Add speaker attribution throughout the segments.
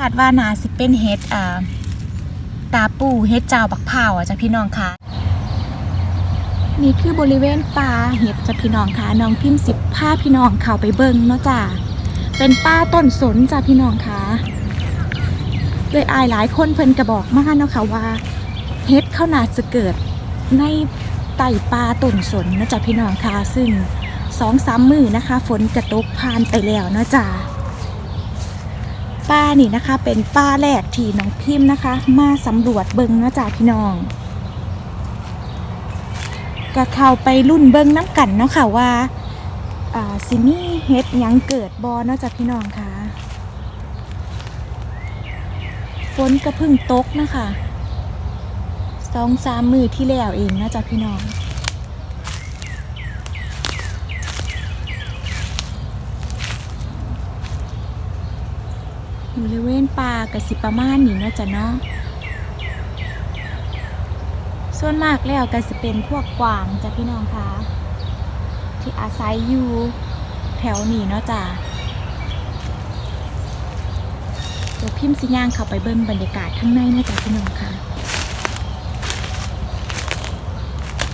Speaker 1: คาดว่านาสิเป็นเฮ็ดอ่าตาปูเฮ็ดเจ้าบักพร้าอะจ้ะพี่น้องค่ะ นี่คือบริเวณป่าเห็ดจ้ะพี่น้องค่ะน้องพิมพ์สิบผ้าพี่น้องเข้าไปเบิ่งเนาะจ้ะเป็นป่าต้นสนจ้ะพี่น้องค่ะเลยอายหลายคนเพิ่นกระบอกมากเนาะค่ะว่าเฮ็ดเข้านาจะเกิดในไต่ป่าต้นสนเนาะจ้ะพี่น้องค่ะซึ่งสองสามมือนะคะ ฝนกระตกผ่านไปแล้วเนาะจ้ะ ป้านี่นะคะ เป็นป้าแรกที่น้องพิมพ์นะคะ มาสำรวจเบิ่งเนาะจ้ะพี่น้องก็เข้าไปรุ่นเบิ้งน้ำกันเนาะค่ะว่าอ่าสิมีเฮ็ดยังเกิดบอเนาะจากพี่น้องค่ะฝนก็เพึ่งตกนะคะสองสามมือที่แล้วเองเนาะจากพี่น้อง บริเวณป่ากับสิประมาณนี้เนาะจ้ะเนาะส่วนมากแล้วก็จะเป็นพวกกวางจ้ะพี่น้องคะที่อาศัยอยู่แถวนี้เนาะจ้ะเดี๋ยวพิมพ์สิย่างเข้าไปเบิ่งบรรยากาศข้างในนะจ๊ะพี่น้องค่ะ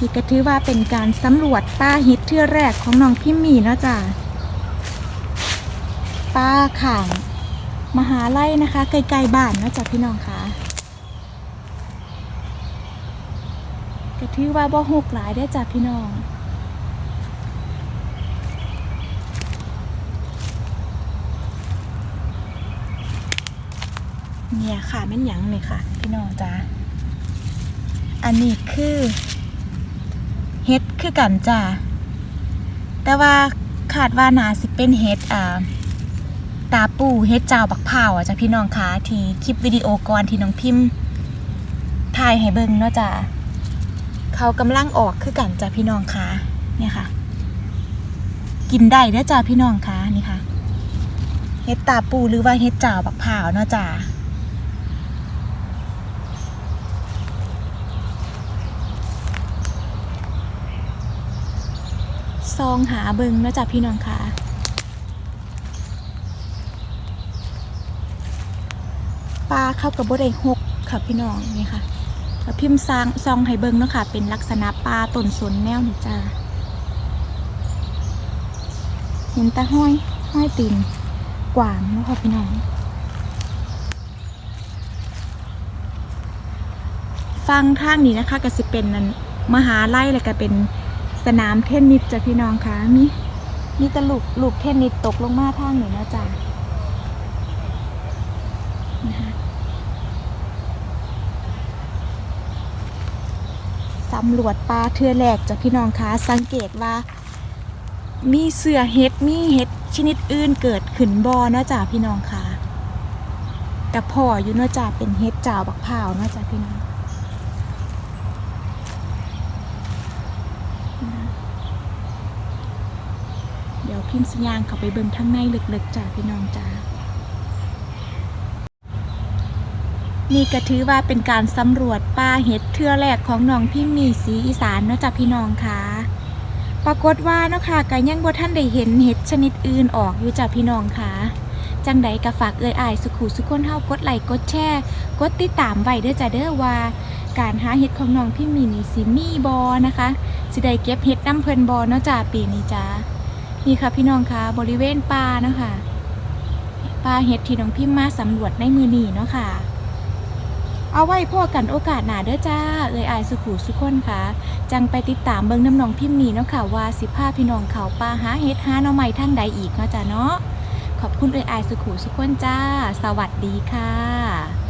Speaker 1: นี่ก็ถือว่าเป็นการสำรวจป้าฮ็ดเทื่อแรกของน้องพิมมีเนาะจ้ะป้าข่าง มหาไล่นะคะไกลๆบ้านนะจ้ะพี่น้องคะก็ถือว่าบ่หกหลายได้จ้ะพี่น้องเนี่ยค่ะแม่นหยังเลยค่ะ พี่น้องจ้าอันนี้คือเฮ็ดคือกันจ้าแต่ว่าคาดว่านาสิเป็นเฮ็ดอ่า ตาปูเฮ็ดเจ้าบักพร้าอะจ้ะพี่น้องคะที่คลิปวิดีโอก่อนที่น้องพิมพ์ถ่ายให้เบิ่งเนาะจ้าเขากำลังออกคือกันจ้ะพี่น้องคะเนี่ยค่ะ กินได้เด้อจ้าพี่น้องคะนี่ค่ะเฮ็ดตาปูหรือว่าเฮ็ดเจ่าบักพร้าเนาะจ้าซองหาเบิงเนาะจ้ะพี่น้องคะ ปลาเข้ากับบ่ได้หกค่ะพี่น้องนี่ค่ะแล้วพิมพ์ซางซองให้เบิงเนาะค่ะ เป็นลักษณะปลาต้นสนแนวนี่จ้าเห็นตาห้อยห้อยตีนกว่างเนาะค่ะพี่น้องฟังทางนี้นะคะก็สิเป็นนั่นมหาไล่เลยก็เป็นสนามเทนนิสจ้ะพี่น้องค่ะมีมีตลูกลูกเทนนิสตกลงมาทางนี้นะจ้ะนะคะ สำรวจปลาเทือแหลกจากพี่น้องคะสังเกตว่า มีเสือเห็ดมีเห็ดชนิดอื่นเกิดขึ้นบอเนาะจ้าพี่น้องคะกับพ่ออยู่เนาะจ้าเป็นเห็ดจ่าวบักพร้าเนาะจ้าพี่น้องเดี๋ยวพิมพ์สัญญาณเข้าไปเบิ่งทั้งในลึกๆจ้าพี่น้องจ้า นี่ก็ถือว่าเป็นการสำรวจป่าเห็ดเทื่อแรกของน้องพี่มีสีอีสานเนาะจ้ะพี่น้องค่ะปรากฏว่าเนาะค่ะก็ยังบ่ท่านได้เห็นเห็ดชนิดอื่นออกอยู่จ้ะพี่น้องค่ะจังใดก็ฝากเอ่ยอายสุขุสุขคนเฮากดไลค์กดแชร์กดติดตามไว้เด้อจ้ะเด้อว่า การหาเห็ดของน้องพี่มีนี่สิมีบอนะคะสิได้เก็บเห็ดน้ำเพลินบอเนาะจ้ะปีนี้จ้านี่ค่ะพี่น้องค่ะบริเวณป่าเนาะค่ะป่าเห็ดที่น้องพิมมาสำรวจในมือนี้เนาะค่ะ เอาไว้พ่อกันโอกาสหนาเด้อจ้า เอ่ยอายสุขูสุคนค่ะ จังไปติดตามเบิ่งน้ำนองพิมพ์นี้เนาะค่ะว่าสิพาพี่น้องเขาปลาหาเฮ็ดหาหน่อไม้ทางใดอีกเนาะจ้าเนาะ ขอบคุณเอ่ยอายสุขูสุคนจ้า สวัสดีค่ะ